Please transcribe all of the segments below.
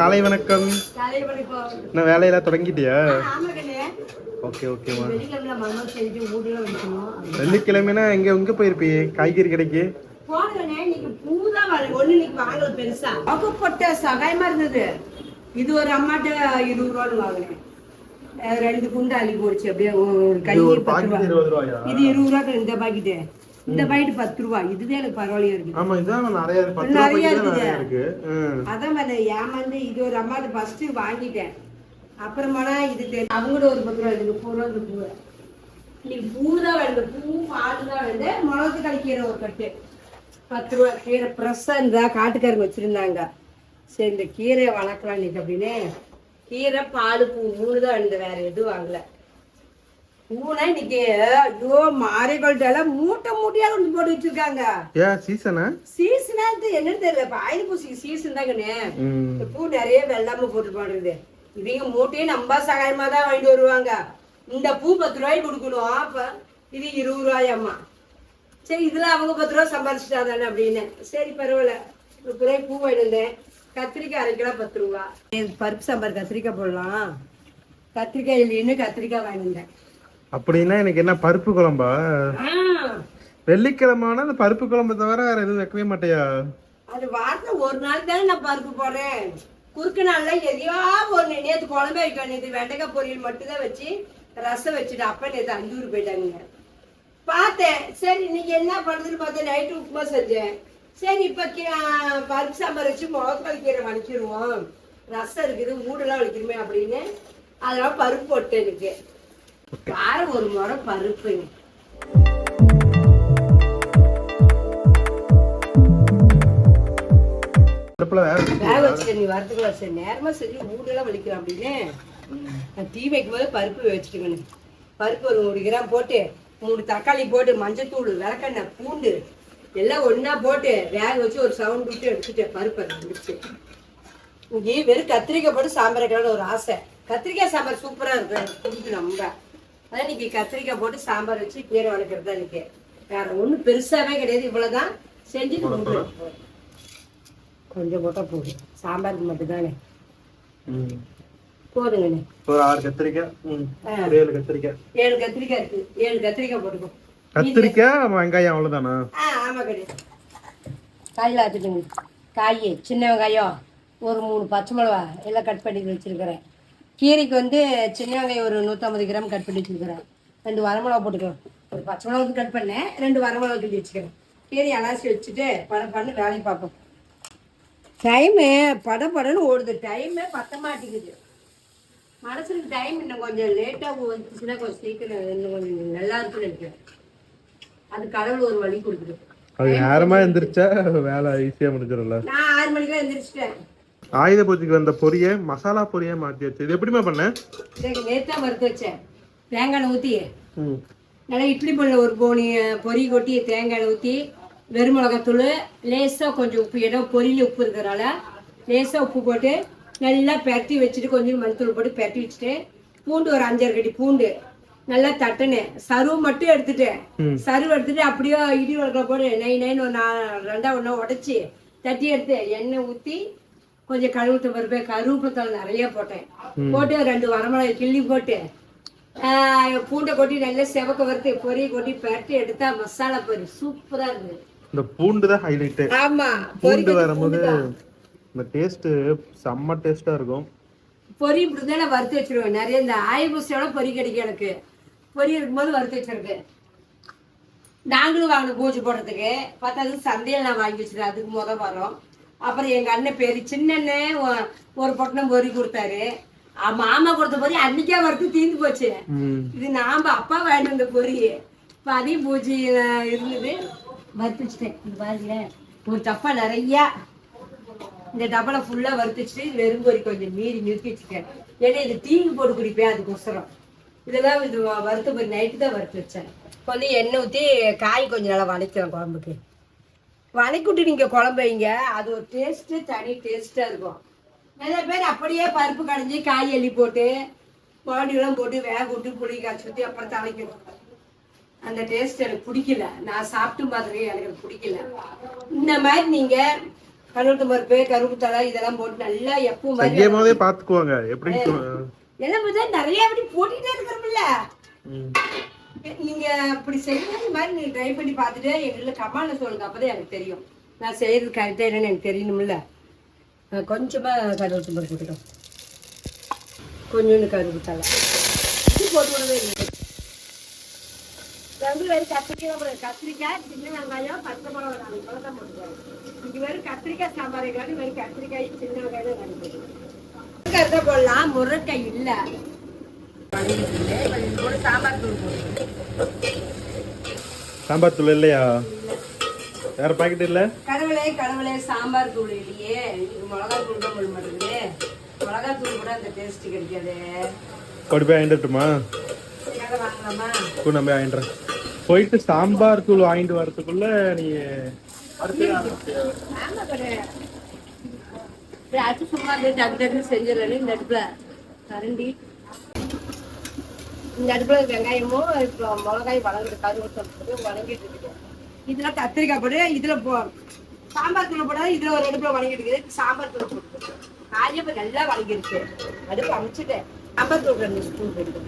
காலை வணக்கம். என்ன வேலையெல்லாம் தொடங்கிட்டியா? ஓகே ஓகேம்மா வெள்ளிக்கிழமைனா எங்க எங்க போயிருப்பியே? காய்கறி கடைக்கு? சகாயமா இருந்தது. இது ஒரு அம்மாட்ட இருபது ரூபான்னு வாங்கினேன். ரெண்டு குண்டு அள்ளி போடுச்சு அப்படியே ஒரு கை இது ரூபா. இருபது ரூபாயா? இது இருபது ரூபாய்க்கு இந்த பாக்கெட்டு. இந்த பாக்கெட் பத்து ரூபா. இதுவே எனக்கு பரவாயில்லையா இருக்குது? ஆமா இதான் நிறைய இருக்கு. நிறைய இருக்குது. இருக்கு. அதான் மேல ஏமாந்து இது ஒரு அம்மாட்ட ஃபர்ஸ்ட் வாங்கிட்டேன். அப்புறமாடா இது தெரி- அவங்களும் ஒரு பத்து ரூபா இது முப்பது ரூபா பூ இன்னைக்கு பூ தான் வேணும் பூ பால் தான் வேணும் மிளகு கழிக்கிற ஒரு கட்டு. பத்து ரூபா. கீரை ஃப்ரெஷ்ஷாக இருந்தா காட்டுக்காரங்க வச்சிருந்தாங்க. சரி இந்த கீரையை வளர்க்கலாம் இன்னைக்கு அப்படின்னு. கீரை பால் பூ மூணு தான் வேணும் வேற எதுவும் வாங்கல. பூனா இன்னைக்கு ஐயோ மூட்டை மூட்டையாக கொண்டு போட்டு வச்சிருக்காங்க. ஏன் சீசனா? சீசனா என்னன்னு தெரியல. இப்ப ஆயுத பூசி சீசன் தாங்கண்ணே பூ நிறைய வெள்ளாம போட்டு பாடுறது. இவங்க மூட்டையே நம்ம சகாயமா தான் வாங்கிட்டு வருவாங்க. இந்த பூ பத்து ரூபாய்க்கு கொடுக்கணும். அப்ப இது இருபது ரூபாயம்மா. சரி இதுல அவங்க பத்து ரூபா சம்பாரிச்சிட்டா தானே அப்படின்னு. சரி பரவாயில்ல. முப்பது ரூபாய்க்கு பூ வாங்கிட்டு வந்தேன். கத்திரிக்காய் அரை கிலோ பத்து ரூபா. பருப்பு சாம்பார் கத்திரிக்காய் போடலாம். கத்திரிக்காய் இல்லைன்னு கத்திரிக்காய் வாங்கிட்டு வந்தேன். அப்படின்னா எனக்கு என்ன பருப்பு குழம்பா? வெள்ளிக்கிழமைனா அந்த பருப்பு குழம்பு தவிர வேற எதுவும் வைக்கவே மாட்டியா? அது வாரத்துல ஒரு நாள் தானே நான் பருப்பு போடுறேன். குறுக்கு நாள்ல எதையோ ஒரு நேத்து குழம்பு வைக்க நேத்து வெண்டைக்காய் பொரியல் மட்டும் தான் வச்சு ரசம் வச்சுட்டு அப்ப நேத்து அஞ்சூர் போயிட்டாங்க. பார்த்தேன். சரி நீங்க என்ன பண்றதுன்னு பார்த்தேன். நைட்டு உப்புமா செஞ்சேன். சரி இப்ப பருப்பு சாம்பார் வச்சு முகக்கல் கீரை வலிக்கிடுவோம் ரசம் இருக்குது மூடெல்லாம் வலிக்கணுமே அப்படின்னு. அதெல்லாம் பருப்பு போட்டேன் எனக்கு. வாரம் ஒரு முறை பருப்புங்க. வேக வச்சுட்டு நீ வரத்துக்குள்ள சரி நேரமா செஞ்சு மூடெல்லாம் வலிக்கலாம் அப்படின்னு. டீ வைக்கும் போது பருப்பு வச்சுட்டுங்கண்ணே பருப்பு ஒரு நூறு கிராம் போட்டு மூணு தக்காளி போட்டு மஞ்சத்தூள் விளக்கெண்ணெய் பூண்டு எல்லாம் ஒண்ணா போட்டு வேக வச்சு ஒரு சவுண்ட் விட்டு எடுத்துட்டேன் பருப்பை முடிச்சு இங்கே வெறும் கத்திரிக்காய் போட்டு சாம்பார் ஒரு ஆசை. கத்திரிக்காய் சாம்பார் சூப்பரா இருக்கு. குடிக்கு ரொம்ப. அதான் இன்னைக்கு கத்திரிக்காய் போட்டு சாம்பார் வச்சு கீரை வளர்க்குறது தான் இன்னைக்கு. வேற ஒண்ணும் பெருசாவே கிடையாது இவ்வளவுதான். செஞ்சுட்டு முடிஞ்சிடும். கொஞ்சம் போட்டா போதும். சாம்பாருக்கு மட்டும்தானே. போதுங்கண்ணே. ஒரு ஆறு கத்திரிக்காய் ஏழு கத்திரிக்காய். ஏழு கத்திரிக்காய் இருக்கு. ஏழு கத்திரிக்காய் போட்டுக்கோ. கத்திரிக்காய் வெங்காயம் அவ்வளவுதானா? ஆ ஆமா கிடையாது காயில் ஆச்சுட்டுங்க காய் சின்ன வெங்காயம் ஒரு மூணு பச்சை மிளகா எல்லாம் கட் பண்ணி வச்சிருக்கிறேன். கீரைக்கு வந்து சின்ன வெங்காயம் ஒரு நூற்றம்பது கிராம் கட் பண்ணி வச்சிருக்கிறேன். ரெண்டு வரமிளகா போட்டுக்கிறேன். ஒரு பச்சை மிளகாக்கு கட் பண்ணேன். ரெண்டு வரமிளகா கிண்டி வச்சுக்கிறேன். கீரை அலாசி வச்சுட்டு பட பண்ணு வேலையை பார்ப்போம். டைமு பட படன்னு ஓடுது. டைமே பத்த மாட்டேங்குது. மனசுக்கு டைம் இன்னும் கொஞ்சம் லேட்டாக வந்துச்சுன்னா கொஞ்சம் சீக்கிரம் இன்னும் கொஞ்சம் நல்லா இருக்குன்னு நினைக்கிறேன். அது கடவுள் ஒரு வழி கொடுக்குது. அது நேரமா எந்திரிச்சா வேலை ஈஸியா முடிஞ்சிடும்ல. நான் ஆறு மணிக்கெல்லாம் எந்திரிச்சிட்டேன். ஆயுத பூஜைக்கு வந்த பொரிய மசாலா பொரியா மாத்தி வச்சு இது எப்படிமா பண்ண? நேத்தா வறுத்து வச்சேன். தேங்காய் ஊற்றி. நல்லா இட்லி பண்ண ஒரு போனி பொரி கொட்டி தேங்காய் ஊற்றி வெறும் மிளகாத்தூள் லேசாக கொஞ்சம் உப்பு இடம் பொரியில் உப்பு இருக்கிறனால லேசாக உப்பு போட்டு நல்லா பெரட்டி வச்சுட்டு கொஞ்சம் மஞ்சத்தூள் போட்டு பெரட்டி வச்சுட்டு பூண்டு ஒரு அஞ்சாறு கட்டி பூண்டு நல்லா தட்டினேன். சருவு மட்டும் எடுத்துட்டேன். சருவு எடுத்துட்டு அப்படியே இடி வளர்க்க போட்டு நை நைன்னு ஒரு நா- ரெண்டா ஒன்றா உடச்சி தட்டி எடுத்து எண்ணெய் ஊற்றி கொஞ்சம் கழுவுத்த பருப்பு கருவேப்பிலை நிறைய போட்டேன். போட்டு ரெண்டு வரமிளகாய் கிள்ளி போட்டு பூண்டை கொட்டி நல்லா செவக்க வறுத்து பொரியை கொட்டி பெரட்டி எடுத்தா மசாலா பொரி சூப்பரா இருக்கு இந்த பூண்டு தான் ஹைலைட்டு ஆமா பூண்டு வரும்போது இந்த டேஸ்ட் செம்ம டேஸ்டா இருக்கும். பொரி இப்படிதான் நான் வறுத்து வச்சிருவேன். நிறைய இந்த ஆயபூசியோட பொரி கிடைக்கும் எனக்கு. பொரி இருக்கும்போது வறுத்து வச்சிருக்கேன் நாங்களும் வாங்கின பூஜை போடுறதுக்கு. பத்தாவது சந்தையில் நான் வாங்கி வச்சிருக்கேன். அதுக்கு முத வரோம் அப்புறம் எங்க அண்ணன் பேரு சின்ன அண்ணன் ஒ- ஒரு பொட்டணம் பொரி கொடுத்தாரு. மாமா கொடுத்த பொரி அன்னைக்கே வறுத்து தீந்து போச்சு. இது நாம அப்பா வாங்கிட்டு வந்த பொரி இப்போ அதையும் பூஜை இருந்தது. வறுத்து வச்சுட்டேன். இது பாருங்களேன் ஒரு டப்பா நிறையா. இந்த டப்பால ஃபுல்லா வறுத்து வச்சுட்டு வெறும் பொரி கொஞ்சம் மீறி நிறுத்தி வச்சுட்டேன். ஏன்னா இது தீங்கு போட்டு குடிப்பேன் அதுக்கோசரம். இதெல்லாம் இது வ- வறுத்த பொரி நைட்டு தான் வறுத்து வச்சேன். கொஞ்சம் எண்ணெய் ஊற்றி காய் கொஞ்சம் நல்லா வதக்கிறேன் குழம்புக்கு. வதக்கிவிட்டு நீங்க குழம்பு வைங்க அது ஒரு டேஸ்ட்டு தனி டேஸ்டா இருக்கும். நிறைய பேர் அப்படியே பருப்பு கடைஞ்சி காய் அள்ளி போட்டு பாடியெல்லாம் போட்டு வேக விட்டு புளி காய்ச்சி ஊற்றி அப்புறம் தலைக்கணும் அந்த டேஸ்ட் எனக்கு பிடிக்கல. நான் சாப்பிட்டு பார்த்துருக்கேன் எனக்கு பிடிக்கல. இந்த மாதிரி நீங்க கருவத்து பருப்பு கருப்பு தலை இதெல்லாம் போட்டு நல்லா எப்பவும் மாதிரி பாத்துக்குவாங்க எப்படி எல்லாம் பார்த்தா நிறைய அப்படி போட்டுக்கிட்டே இருக்கிறோம்ல. நீங்க அப்படி செய்யற மாதிரி நீ ட்ரை பண்ணி பார்த்துட்டு எங்களுக்கு கமாண்ட சொல்லுங்க. அப்பதான் எனக்கு தெரியும். நான் செய்யறது கரெக்டா என்னன்னு எனக்கு தெரியணும்ல. கொஞ்சமா கருவத்து பருப்பு போட்டுட்டோம் கொஞ்சோண்டு கருப்பு தலை. இது போட்டு விடவே இல்லை. ரெண்டு பேரும் கத்திரிக்காய் அப்புறம் கத்திரிக்காய் சின்ன வெங்காயம் பச்சை மிளகா நாலு மிளகா தான் இது வெறும் கத்திரிக்காய் சாம்பார் காட்டி வெறும் கத்திரிக்காய் சின்ன வெங்காயம் தான் போடலாம். முருங்கைக்காய் இல்லை. சாம்பார் தூள் இல்லையா? வேற பாக்கெட் இல்ல? கடவுளே கடவுளே சாம்பார் தூள் இல்லையே. மிளகா தூள் தான் போட மாட்டேங்குது மிளகா தூள் கூட அந்த டேஸ்ட் கிடைக்காது. கொடி போய் வாங்கிட்டுமா கூட வாங்கிடுறேன் போயிட்டு சாம்பார் தூள் வாங்கிட்டு வரதுக்குள்ள நீ அது சும்மா டக்கு டக்கு செஞ்சிடறேன். இந்த அடுப்புல கரண்டி. இந்த அடுப்புல வெங்காயமும் இப்போ மிளகாய் வளர்ந்து கருவத்தம் வணங்கிட்டு இருக்குது இதுல கத்திரிக்காய் போடு இதுல போ சாம்பார் தூள் போடாது இதுல ஒரு அடுப்புல வணங்கிட்டு இருக்குது சாம்பார் தூள் போட்டு காயப்ப நல்லா வணங்கிருக்கு. அடுப்பு அமைச்சிட்டேன். சாம்பார் தூள் ரெண்டு ஸ்பூன் போட்டு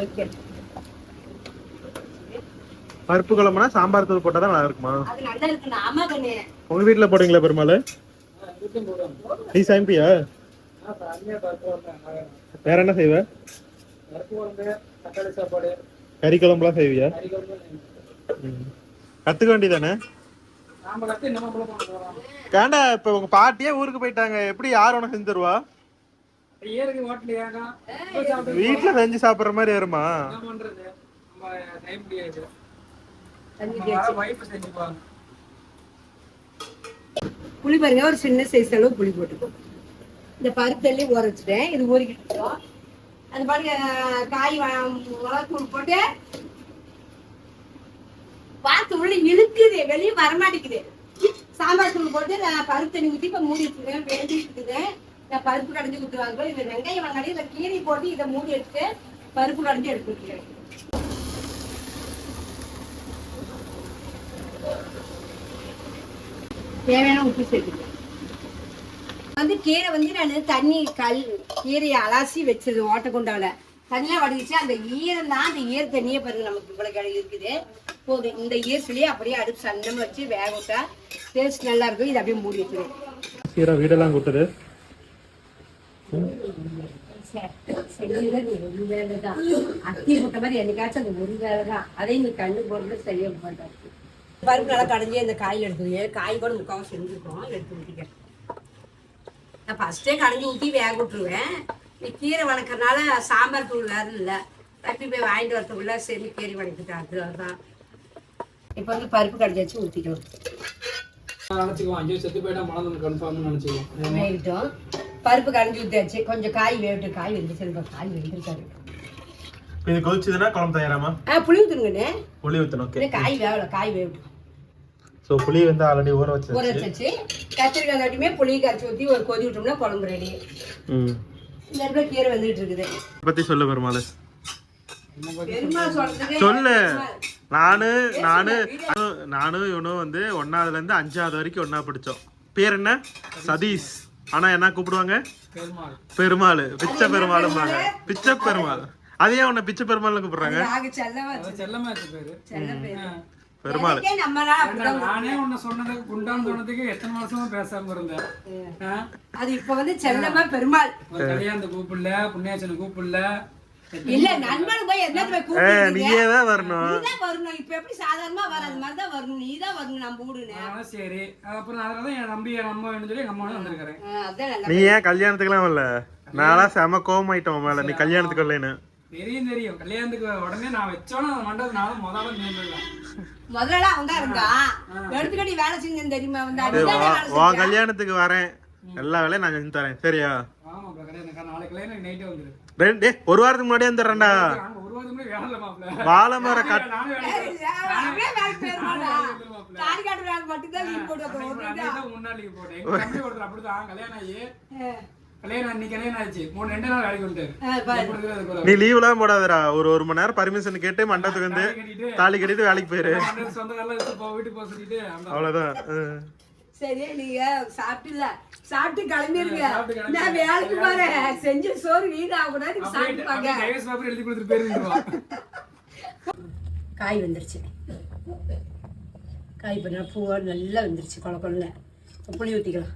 ஓகே. பருப்பு குழம்புனா சாம்பார் தூள் போட்டா தான் நல்லா இருக்குமா அது நல்லா இருக்கு ஆமா கண்ணே உங்க வீட்ல போடுவீங்களா பெருமாள்? நீ சமைப்பியா? வேற என்ன செய்வ? கறி குழம்புலாம் செய்வியா. கத்துக்க வேண்டியதானே? கேண்டா இப்ப உங்க பாட்டியே ஊருக்கு போயிட்டாங்க. எப்படி யார் உனக்கு செஞ்சு தருவா? வீட்டுல செஞ்சு சாப்பிடுற மாதிரி வருமா புளி பாருங்க ஒரு சின்ன சைஸ் அளவு புளி போட்டுக்கோ. இந்த பருப்பு தள்ளி ஊற வச்சுட்டேன். இது ஊறிக்கிட்டு இருக்கோம். அது பாருங்க காய் மிளகாத்தூள் போட்டு பார்த்து உள்ள இழுக்குது வெளியே வரமாட்டேங்குது. சாம்பார் தூள் போட்டு நான் பருப்பு தண்ணி ஊற்றி இப்போ மூடி வச்சுருக்கேன் வேண்டிட்டு இருக்குது. நான் பருப்பு கடைஞ்சி ஊற்றுவாங்க இது வெங்காயம் வெங்காயம் இந்த கீரை போட்டு இதை மூடி எடுத்து பருப்பு கடைஞ்சி எடுத்து வச்சுக்கிறேன். தேவையான உப்பு சேர்த்துக்கேன் வந்து கீரை வந்து நான் தண்ணி கல் கீரையை அலாசி வச்சது ஓட்டக்குண்டால. தனியா வடிச்சு அந்த ஈரம் தான் அந்த ஈர தண்ணியே பாருங்க நமக்கு இவ்வளவு கிடை இருக்குது. போதும். இந்த ஈரத்துலயே அப்படியே அடுப்பு சன்னம் வச்சு வேக விட்டா டேஸ்ட் நல்லா இருக்கும். இது அப்படியே மூடி வச்சிருவேன் சீரா வீடெல்லாம் கூட்டுது. ஒரு வேலை தான் அத்தி போட்ட மாதிரி என்னைக்காச்சும் அந்த ஒரு வேலை தான் அதையும் நீ கண்ணு போடுறது சரியா மாட்டாரு பருப்பு நல்லா கடைஞ்சி அந்த காயில் எடுத்துது காய் கூட முக்காவும் செஞ்சுருக்கோம். எடுத்து ஊற்றிக்க நான் ஃபஸ்ட்டே கடைஞ்சி ஊற்றி வேக விட்டுருவேன். நீ கீரை வணக்கறனால சாம்பார் தூள் வேறு இல்லை. தப்பி போய் வாங்கிட்டு வரதுக்குள்ள சரி கீரை வணக்கிட்டேன் அதுதான் இப்போ வந்து பருப்பு கடைஞ்சி வச்சு ஊற்றிக்கலாம் வேகட்டும் பருப்பு கடைஞ்சி ஊற்றியாச்சு கொஞ்சம் காய் வேகட்டு காய் வெந்துச்சு காய் வெந்திருக்காரு. இது கொதிச்சதுன்னா குழம்பு தயாராமா ஆ புளி ஊற்றுங்கண்ணே புளி இன்னும் காய் வேகல காய் வேகட்டும் ஸோ புளி வந்து ஆல்ரெடி ஊற ஊற வச்சு வச்சு கத்திரிக்காய் நட்டுமே புளி கரைச்சி ஊற்றி ஒரு கொதி விட்டோம்னா குழம்பு ரெடி ம். இந்த இடத்துல கீரை வந்துட்டு இருக்குது. பத்தி சொல்லு பெருமாள் பெருமாள் சொல்றதுக்கு சொல்லு. நானு நானு நானும் இவனும் வந்து ஒன்னாவதுல இருந்து அஞ்சாவது வரைக்கும் ஒண்ணா படிச்சோம். பேர் என்ன? சதீஷ். ஆனா என்ன கூப்பிடுவாங்க? பெருமாள். பெருமாள். பிச்சை பெருமாளும்பாங்க பிச்சை பெருமாள். அதையே உன்னை பிச்சை பெருமாள்னு கூப்பிடுறாங்க? பெருமாள். நானே உன்னை சொன்னதுக்கு குண்டான் சொன்னதுக்கு எத்தனை வருஷமா பேசாம இருந்தேன்? அது இப்ப வந்து செல்லமா பெருமாள். கல்யாணத்தை கூப்பிடல புண்ணியாச்சனை கூப்பிடல. இல்ல நண்பன் போய் என்ன போய் ஏ கூப்பிட்டு நீயே தான் வரணும். நீதான் வரணும். இப்ப எப்படி சாதாரணமா வராது மாதிரிதான் வரணும். நீதான் வரணும் நம்ம ஊடுன்னு ஆனா சரி. அப்புறம் அதனாலதான் என் நம்பி என் அம்மா வேணும்னு சொல்லி எங்க அம்மா வந்திருக்கிறேன் அதான் நீ ஏன் கல்யாணத்துக்குலாம் வரல? நான்லாம் செம கோவமாயிட்டோம் உன் மேல. நீ கல்யாணத்துக்கு வரலன்னு. தெரியும் தெரியும். கல்யாணத்துக்கு உடனே நான் வச்சோன்னா மண்டபத்தினால முதல்ல நின்றுடலாம் முதல்ல அவன் தான் இருந்தான் எடுத்துக்கடி வேலை செஞ்சேன் தெரியுமா வந்து? உன் கல்யாணத்துக்கு வரேன். எல்லா வேலையும் நான் செஞ்சு தரேன். சரியா? ஒரு வாரத்துக்கு முன்னாடியே வந்துடுறேன்டா. நாங்க ஒரு வாரத்துக்கு முன்னாடி வேலை மாப்பிள்ள. வாழை மரம் கட் மட்டும்தான் கல்யாணம் அன்னைக்கு கல்யாணம் ஆச்சு மூணு ரெண்டு நாள் வேலைக்கு வந்துட்டாரு. நீ லீவ்லாம் போடாதடா. ஒரு ஒரு மணி நேரம் பர்மிஷன் கேட்டு மண்டபத்துக்கு வந்து தாலி கட்டிட்டு வேலைக்கு போயிரு. சொந்த எடுத்து போ வீட்டுக்கு போக சொல்லிட்டு அவ்வளவுதான். சரி நீங்க சாப்பிட்டுல. சாப்பிட்டு கிளம்பிருங்க. நான் வேலைக்கு போறேன். செஞ்ச சோறு வீடு ஆகக்கூடாது நீங்க சாப்பிட்டு அப்படியே பாங்க டைவர்ஸ் பேப்பர் எழுதி கொடுத்துட்டு போயிருந்துருவா காய் வந்துருச்சு. காய் பண்ண பூவா நல்லா வந்துருச்சு கொல கொள்ள புளி ஊற்றிக்கலாம்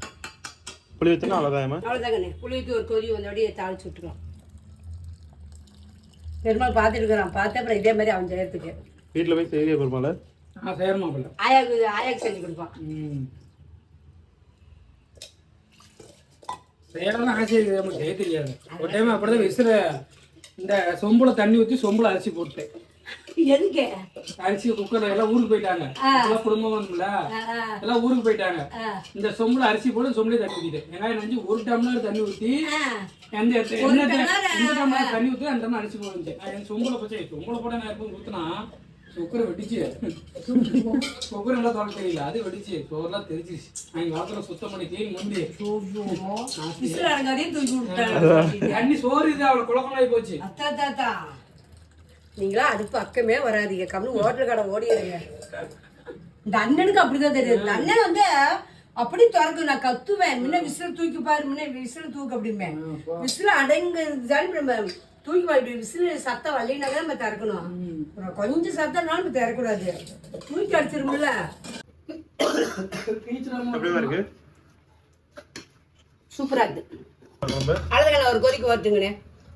புளி ஊற்றினா அவ்வளோதாம்மா அவ்வளோதாங்கண்ணே புளி ஊற்றி ஒரு கொதி வந்தோடய தாளிச்சு விட்டுக்கலாம். பெருமாள் பார்த்துட்டு இருக்கிறான் பார்த்து அப்புறம் இதே மாதிரி அவன் செய்யறதுக்கு. வீட்டில் போய் செய்ய பெருமாள்? ஆ சேரமா பிள்ளை. ஆயாக்கு ஆயாக்கு செஞ்சு கொடுப்பான். செய்யலாம் ஆசை நமக்கு செய்ய தெரியாது. ஒரு டைம் அப்படிதான் விசிற இந்த சொம்புல தண்ணி ஊற்றி சொம்புல அரிசி போட்டேன். எதுக்கு? அரிசி குக்கர்ல எல்லாம் ஊருக்கு போயிட்டாங்க. எல்லாம் குடும்பம் வந்துல எல்லாம் ஊருக்கு போயிட்டாங்க. இந்த சொம்புல அரிசி போட்டு சொம்புல தண்ணி ஊத்திட்டேன் வெங்காயம் நஞ்சு ஒரு டம்ளர் தண்ணி ஊத்தி. எந்த எந்த டம்ளர் தண்ணி ஊத்தி அந்த டம்ளர் அரிசி போட்டு என் சொம்புல போச்சு சொம்புல போட்ட நான் எப்போ ஊத்துனா குக்கரை வெடிச்சு. குக்கர் நல்லா தொடக்க தெரியல அது வெடிச்சு. சோறுலாம் தெரிச்சிச்சு நான் வாசல சுத்தம் பண்ணி தூக்கி விட்டாங்க தண்ணி சோறு இது அவளை குழப்பமாயி போச்சு. அத்தா தாத்தா நீங்களா? அது பக்கமே வராதீங்க. கம்மி ஹோட்டல் கடை ஓடிடுங்க இந்த அண்ணனுக்கு அப்படிதான் தெரியுது. இந்த அண்ணன் வந்து அப்படி திறக்கும். நான் கத்துவேன். முன்ன விசில் தூக்கி பாரு. முன்ன விசில் தூக்கு அப்படிம்பேன். விசில் அடங்குதாலும் நம்ம தூக்கி பாரு. இப்படி விசில் சத்தம் வரலைனாக்க நம்ம திறக்கணும். அப்புறம் கொஞ்சம் சத்தம்னாலும் நம்ம திறக்கூடாது தூக்கி அடிச்சிருமில்ல அப்படியே இருக்கு சூப்பரா ரொம்ப. அவ்வளோதாங்க ஒரு கொதிக்கு வரட்டுங்கண்ணே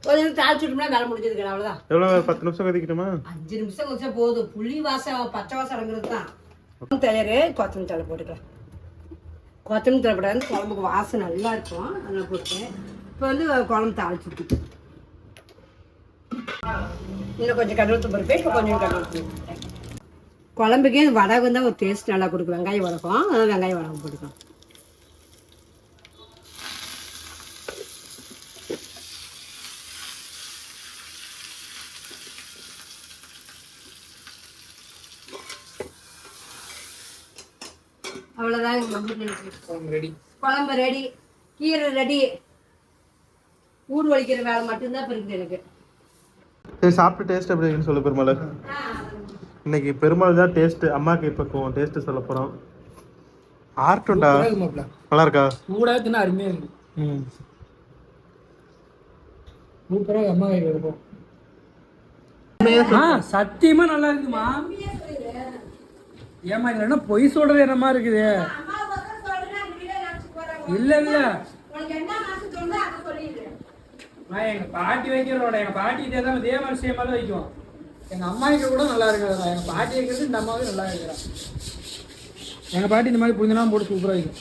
ஒரு நேரம் தாளிச்சு விட்டோம்னா வேலை முடிஞ்சதுங்க அவ்வளோதான் எவ்வளோ பத்து நிமிஷம் கொதிக்கணுமா அஞ்சு நிமிஷம் கொஞ்சம் போதும். புளி வாசம் பச்சை வாசம் அடங்குறது தான் தயாரு கொத்தமல்லி தலை போட்டுக்கலாம். கொத்தமல்லி தலை போட்டால் குழம்புக்கு வாசம் நல்லா இருக்கும். அதெல்லாம் போட்டேன் இப்போ வந்து குழம்பு தாளிச்சு விட்டு. இன்னும் கொஞ்சம் கடவுள் பருப்பு இப்போ கொஞ்சம் கடவுள் குழம்புக்கே வடகம் தான் ஒரு டேஸ்ட் நல்லா கொடுக்கும். வெங்காயம் வடகம் வெங்காயம் வடகம் போட்டுக்கலாம். அவ்வளோதான் நம்ம ரெடி. குழம்பு ரெடி. கீரை ரெடி. ஊர் வலிக்கிற வேலை மட்டும்தான் இப்போ இருக்குது எனக்கு. சரி சாப்பிட்டு டேஸ்ட் எப்படி இருக்குன்னு சொல்லு பெருமாள். இன்னைக்கு பெருமாள் தான் டேஸ்ட் அம்மாக்கு இப்போ டேஸ்ட் சொல்ல போகிறோம் ஆர்ட்டுண்டா நல்லா இருக்கா சூடாக தின்னா அருமையாக இருக்கு. ம். சூப்பராக அம்மா கையில் இருக்கும் ஆ சத்தியமா நல்லா இருக்குமா? ஏமா இல்லைன்னா பொய் சொல்றது என்னமா இருக்குது? இல்ல இல்ல நான் எங்க பாட்டி வைக்கிறோட எங்க பாட்டி தான் இதே மாதிரி சேமா தான் வைக்கும் எங்க அம்மா வைக்க கூட நல்லா இருக்காது எங்க பாட்டி வைக்கிறது இந்த அம்மாவே நல்லா இருக்கிறா. எங்க பாட்டி இந்த மாதிரி புதினா போட்டு சூப்பரா வைக்கும்.